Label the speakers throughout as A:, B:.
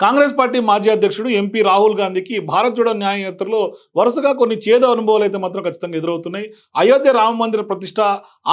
A: Congress party మాజీ అధ్యక్షుడు MP Rahul గాంధీకి భారత్ జోడో న్యాయయాత్రలో వరుసగా కొన్ని చేదు అనుభవాలు అయితే మాత్రం ఖచ్చితంగా ఎదురవుతున్నాయి. అయోధ్య రామ మందిర ప్రతిష్ట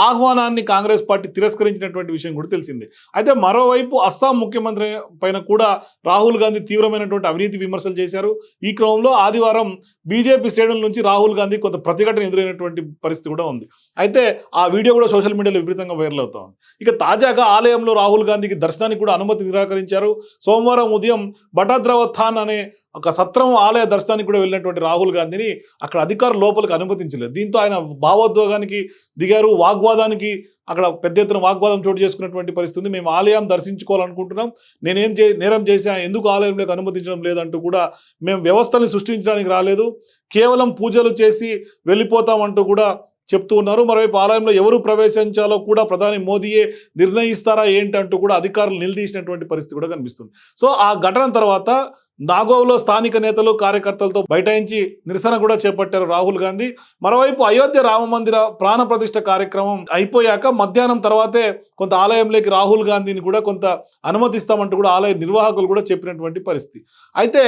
A: ఆహ్వానాన్ని కాంగ్రెస్ పార్టీ తిరస్కరించినటువంటి విషయం కూడా తెలిసింది. అయితే మరోవైపు అస్సాం ముఖ్యమంత్రి పైన కూడా రాహుల్ గాంధీ తీవ్రమైనటువంటి అవినీతి విమర్శలు చేశారు. ఈ క్రమంలో ఆదివారం బీజేపీ శ్రేణుల నుంచి రాహుల్ గాంధీ కొంత ప్రతిఘటన ఎదురైనటువంటి పరిస్థితి కూడా ఉంది. అయితే ఆ వీడియో కూడా సోషల్ మీడియాలో విపరీతంగా వైరల్ అవుతోంది ఇక తాజాగా ఆలయంలో రాహుల్ గాంధీకి దర్శనానికి కూడా అనుమతి నిరాకరించారు. సోమవారం ఉదయం బటాద్రవథాన్ అనే ఒక సత్రం ఆలయ దర్శనానికి కూడా వెళ్ళినటువంటి రాహుల్ గాంధీని అక్కడ అధికారులు లోపలికి అనుమతించలేదు. దీంతో ఆయన భావోద్వేగానికి దిగారు. వాగ్వాదానికి అక్కడ పెద్ద ఎత్తున వాగ్వాదం చోటు చేసుకున్నటువంటి పరిస్థితి మేము ఆలయం దర్శించుకోవాలనుకుంటున్నాం. నేనేం చే నేరం చేసా ఎందుకు ఆలయంలోకి అనుమతించడం లేదంటూ కూడా మేము వ్యవస్థని సృష్టించడానికి రాలేదు. కేవలం పూజలు చేసి వెళ్ళిపోతామంటూ కూడా చెప్తూ ఉన్నారు. మరోవైపు ఆలయంలో ఎవరు ప్రవేశించాలో కూడా ప్రధాని మోదీయే నిర్ణయిస్తారా ఏంటి అంటూ కూడా అధికారులు నిలదీసినటువంటి పరిస్థితి కూడా కనిపిస్తుంది. సో ఆ ఘటన తర్వాత నాగోవ్లో స్థానిక నేతలు కార్యకర్తలతో బైఠాయించి నిరసన కూడా చేపట్టారు రాహుల్ గాంధీ. మరోవైపు అయోధ్య రామ మందిర ప్రాణ ప్రతిష్ట కార్యక్రమం అయిపోయాక మధ్యాహ్నం తర్వాతే కొంత ఆలయంలోకి రాహుల్ గాంధీని కూడా కొంత అనుమతిస్తామంటూ కూడా ఆలయ నిర్వాహకులు కూడా చెప్పినటువంటి పరిస్థితి. అయితే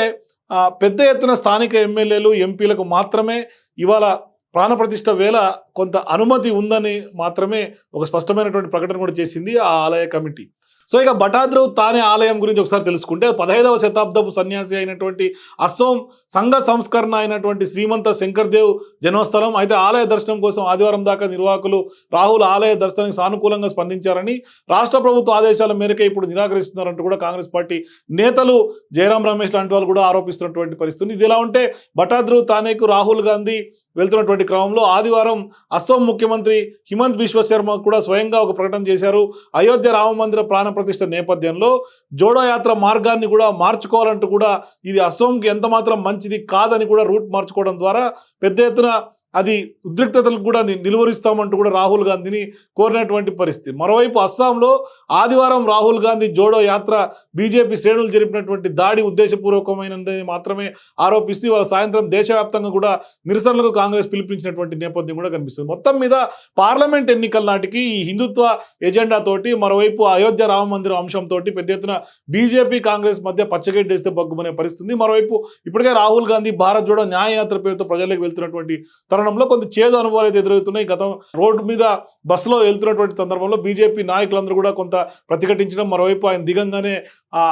A: పెద్ద ఎత్తున స్థానిక ఎమ్మెల్యేలు ఎంపీలకు మాత్రమే ఇవాళ ప్రాణప్రతిష్ఠ వేళ కొంత అనుమతి ఉందని మాత్రమే ఒక స్పష్టమైనటువంటి ప్రకటన కూడా చేసింది ఆ ఆలయ కమిటీ. సో ఇక భటాద్రవ్ తానే ఆలయం గురించి ఒకసారి తెలుసుకుంటే పదహైదవ శతాబ్దపు సన్యాసి అయినటువంటి అసోం సంఘ సంస్కరణ అయినటువంటి శ్రీమంత శంకర్దేవ్ జన్మస్థలం అయితే ఆలయ దర్శనం కోసం ఆదివారం దాకా నిర్వాహకులు రాహుల్ ఆలయ దర్శనానికి సానుకూలంగా స్పందించారని రాష్ట్ర ప్రభుత్వ ఆదేశాల మేరకే ఇప్పుడు నిరాకరిస్తున్నారంటూ కూడా కాంగ్రెస్ పార్టీ నేతలు జయరాం రమేష్ లాంటి వాళ్ళు కూడా ఆరోపిస్తున్నటువంటి పరిస్థితి ఇది ఎలా ఉంటే భటాద్రవ్ తానేకు రాహుల్ గాంధీ వెళ్తున్నటువంటి క్రమంలో ఆదివారం అస్సాం ముఖ్యమంత్రి హిమంత్ బిశ్వ శర్మ కూడా స్వయంగా ఒక ప్రకటన చేశారు. అయోధ్య రామ మందిర ప్రాణ నేపథ్యంలో జోడో యాత్ర మార్గాన్ని కూడా మార్చుకోవాలంటూ కూడా ఇది అస్సోంకి ఎంతమాత్రం మంచిది కాదని కూడా రూట్ మార్చుకోవడం ద్వారా పెద్ద ఎత్తున అది ఉద్రిక్తతలకు కూడా నిలువరిస్తామంటూ కూడా రాహుల్ గాంధీని కోరినటువంటి పరిస్థితి. మరోవైపు అస్సాంలో ఆదివారం రాహుల్ గాంధీ జోడో యాత్ర బీజేపీ శ్రేణులు జరిపినటువంటి దాడి ఉద్దేశపూర్వకమైనదని మాత్రమే ఆరోపిస్తూ ఇవాళ సాయంత్రం దేశవ్యాప్తంగా కూడా నిరసనలకు కాంగ్రెస్ పిలిపించినటువంటి నేపథ్యం కూడా కనిపిస్తుంది. మొత్తం మీద పార్లమెంట్ ఎన్నికల నాటికి ఈ హిందుత్వ ఎజెండా తోటి మరోవైపు అయోధ్య రామ మందిరం అంశంతో పెద్ద ఎత్తున బీజేపీ కాంగ్రెస్ మధ్య పచ్చగడ్డేస్తే బగ్గుమనే పరిస్థితి మరోవైపు ఇప్పటికే రాహుల్ గాంధీ భారత్ జోడో న్యాయ యాత్ర పేరుతో ప్రజలకు వెళ్తున్నటువంటి తరుణంలో కొంత చేదు అనుభవాలు అయితే ఎదురవుతున్నాయి. గతం రోడ్డు మీద బస్సులో వెళ్తున్నటువంటి సందర్భంలో బీజేపీ నాయకులందరూ కూడా కొంత ప్రతిఘటించడం మరోవైపు ఆయన దిగంగానే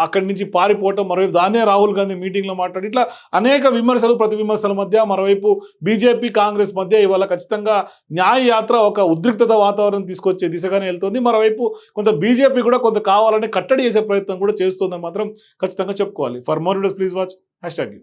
A: అక్కడి నుంచి పారిపోవటం మరోవైపు దాన్నే రాహుల్ గాంధీ మీటింగ్లో మాట్లాడి ఇట్లా అనేక విమర్శలు ప్రతి విమర్శల మధ్య మరోవైపు బీజేపీ కాంగ్రెస్ మధ్య ఇవాళ ఖచ్చితంగా న్యాయ యాత్ర ఒక ఉద్రిక్తత వాతావరణం తీసుకొచ్చే దిశగానే వెళ్తుంది. మరోవైపు కొంత బీజేపీ కూడా కొంత కావాలని కట్టడి చేసే ప్రయత్నం కూడా చేస్తుందని మాత్రం ఖచ్చితంగా చెప్పుకోవాలి. For more please watch. Hashtag